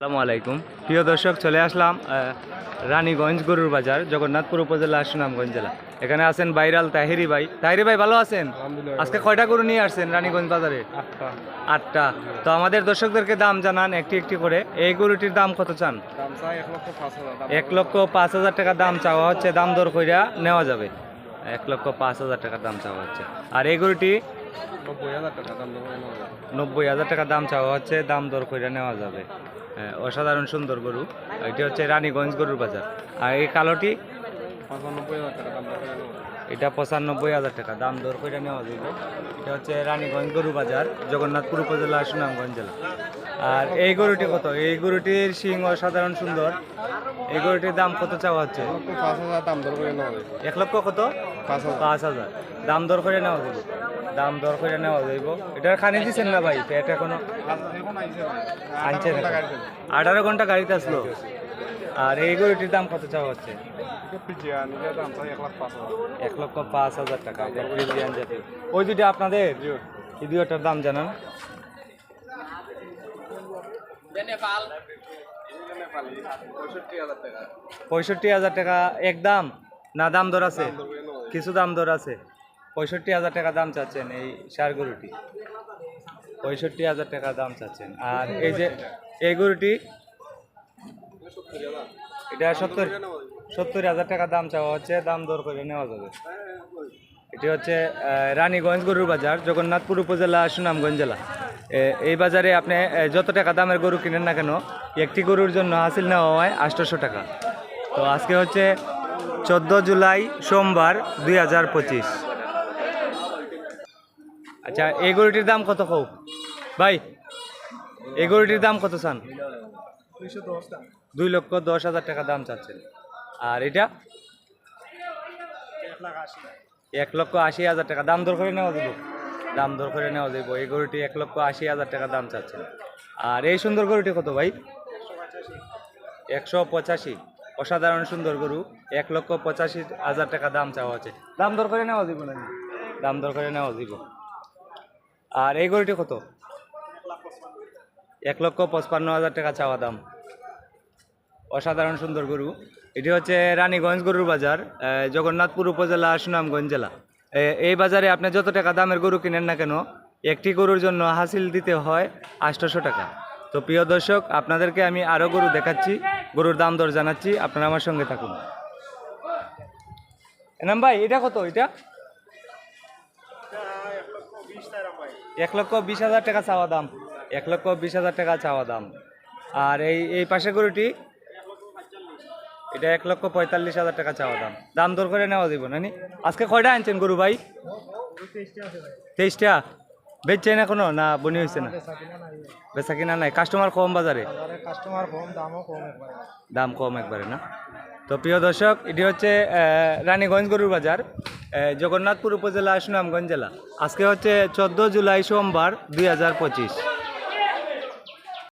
আসসালামু আলাইকুম। প্রিয় দর্শক চলে আসলাম রানীগঞ্জ গরুর বাজার জগন্নাথপুর উপজেলা সুনামগঞ্জ জেলা। এখানে আছেন বাইরাল তাহিরি ভাই। তাহিরি ভাই ভালো আছেন? আজকে কয়টা গরু নিয়ে আসছেন রানীগঞ্জ বাজারে? আটটা। তো আমাদের দর্শকদেরকে দাম জানান একটি একটি করে। এই গরুটির দাম কত চান? এক লক্ষ পাঁচ হাজার। টাকা দাম চাওয়া হচ্ছে দাম দর কইরা নেওয়া যাবে। এক লক্ষ পাঁচ হাজার টাকা দাম চাওয়া হচ্ছে। আর এই গরুটি? নব্বই হাজার টাকা দাম চাওয়া হচ্ছে দাম দর কইরা নেওয়া যাবে। অসাধারণ সুন্দর গরু। এটি হচ্ছে রানীগঞ্জ গরুর বাজার। আর এই কালোটি। এটা পঁচানব্বই হাজার টাকা। দাম দর করে নেওয়া যাবে এটা হচ্ছে রানীগঞ্জ গরু বাজার জগন্নাথপুর উপজেলা সুনামগঞ্জ জেলা। আর এই গরুটি কত? এই গরুটির শিং অসাধারণ সুন্দর। এই গরুটির দাম কত চাওয়া হচ্ছে? এক লক্ষ পাঁচ হাজার দাম দর করে নেওয়া এক লক্ষ কত? পাঁচ হাজার। পাঁচ হাজার। দাম দর করে নেওয়া যাবে দাম দর করে নেওয়া যাইব। এটার খানি দিচ্ছেন না ভাই? পেট এখনও এখন আনছে চলে। আঠারো ঘণ্টা গাড়িতে আসলো। আর এই গরুটির দাম কত চাওয়া হচ্ছে? এটা এক লক্ষ পাঁচ হাজার টাকা এটা ওই দুটি আপনাদের? এই দুটার দাম জানান। পঁয়ষট্টি হাজার টাকা। এক দাম? না দাম দর আছে। কিছু দাম দর আছে? পঁয়ষট্টি হাজার টাকা দাম চাচ্ছেন এই সার গরুটি। পঁয়ষট্টি হাজার টাকা দাম চাচ্ছেন। আর এই যে এই গরুটি, এটা সত্তর সত্তর হাজার টাকা দাম চাওয়া হচ্ছে, দাম দর করে নেওয়া যাবে। এটি হচ্ছে রানীগঞ্জ গরুর বাজার, জগন্নাথপুর উপজেলা, সুনামগঞ্জ জেলা। এই বাজারে আপনি যত টাকা দামের গরু কিনেন না কেন, একটি গরুর জন্য হাসিল নেওয়া হয় আটশোশো টাকা। তো আজকে হচ্ছে চোদ্দ জুলাই সোমবার দুই হাজার পঁচিশ। আচ্ছা এই গরুটির দাম কত কৌ ভাই, এই গরুটির দাম কত চান? দুই লক্ষ দশ হাজার টাকা দাম চাচ্ছেন। আর এটা? এক লক্ষ আশি হাজার টাকা। দাম দর করে নেওয়া দেবো দাম দর করে নেওয়া দেবো এই গরুটি এক লক্ষ আশি হাজার টাকা দাম চাচ্ছেন। আর এই সুন্দর গরুটি কত ভাই? একশো পঁচাশি। অসাধারণ সুন্দর গরু। এক লক্ষ পঁচাশি হাজার টাকা দাম চাওয়া আছে। দাম দর করে নেওয়া দিব নাকি? দাম দর করে নেওয়া দিব আর এই গরুটি কত? এক লক্ষ পঁচপান্ন হাজার টাকা চাওয়া দাম। অসাধারণ সুন্দর গরু। এটি হচ্ছে রানীগঞ্জ গরুর বাজার জগন্নাথপুর উপজেলা, সুনামগঞ্জ জেলা। এই বাজারে আপনি যত টাকা দামের গরু কিনেন না কেন, একটি গরুর জন্য হাসিল দিতে হয় আটশোশো টাকা। তো প্রিয় দর্শক, আপনাদেরকে আমি আরও গরু দেখাচ্ছি, গরুর দাম দর জানাচ্ছি, আপনারা আমার সঙ্গে থাকুন। এনাম ভাই, এটা কত এটা? এক লক্ষ বিশ হাজার টাকা চাওয়া দাম। এক লক্ষ বিশ হাজার টাকা চাওয়া দাম। আর এই এই পাশে গরুটি এটা এক লক্ষ পঁয়তাল্লিশ হাজার টাকা চাওয়া দাম। দাম দর করে নেওয়া যাব নানি? আজকে কয়টা আনছেন গরু ভাই? তেইশটা বেচছেন এখনও? না বনি হয়েছে না? বেচা কিনা নাই। কাস্টমার কম বাজারে কাস্টমার কম দামও কম একবারে। দাম কম একবারে না? তো প্রিয় দর্শক, এটি হচ্ছে রানীগঞ্জ গরুর বাজার। জগন্নাথপুর উপজেলা, সুনামগঞ্জ জেলা। আজকে হচ্ছে চোদ্দ জুলাই সোমবার, দুই হাজার পঁচিশ।